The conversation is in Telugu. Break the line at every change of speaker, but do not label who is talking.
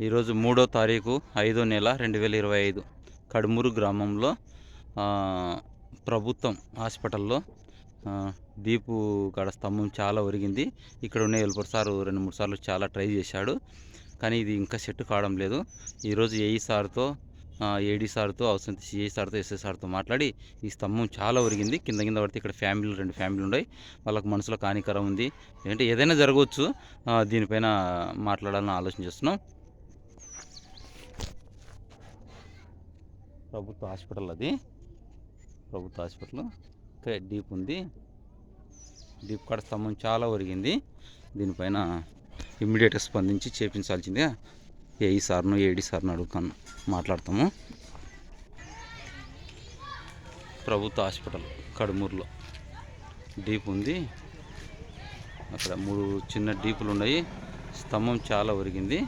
ఈరోజు మూడో తారీఖు ఐదో నెల రెండు వేల ఇరవై ఐదు కడుమూరు గ్రామంలో ప్రభుత్వం హాస్పిటల్లో దీపు కాడ స్తంభం చాలా ఒరిగింది. ఇక్కడ ఉన్న ఎల్పర్ సారు రెండు మూడు సార్లు చాలా ట్రై చేశాడు కానీ ఇది ఇంకా సెట్ కావడం లేదు. ఈరోజు ఏఈ సార్తో ఏడీ సార్తో అవసరం సిఐ సార్తో ఎస్ఐ సార్తో మాట్లాడి ఈ స్తంభం చాలా ఒరిగింది. కింద కింద పడితే ఇక్కడ ఫ్యామిలీలు రెండు ఫ్యామిలీలు ఉన్నాయి వాళ్ళకి మనసులో హానికరం ఉంది. ఏంటంటే ఏదైనా జరగవచ్చు. దీనిపైన మాట్లాడాలని ఆలోచన చేస్తున్నాం. ప్రభుత్వ హాస్పిటల్ అది. ప్రభుత్వ హాస్పిటల్. ఓకే డీప్ ఉంది. డీప్ కాడ స్తంభం చాలా ఒరిగింది. దీనిపైన ఇమ్మీడియట్గా స్పందించి చేపించాల్సిందిగా ఏఈ సార్ను ఏడి సార్ను అడుగుతాను మాట్లాడతాము. ప్రభుత్వ హాస్పిటల్ కడుమూరులో డీప్ ఉంది. అక్కడ మూడు చిన్న డీపులు ఉన్నాయి స్తంభం చాలా ఒరిగింది.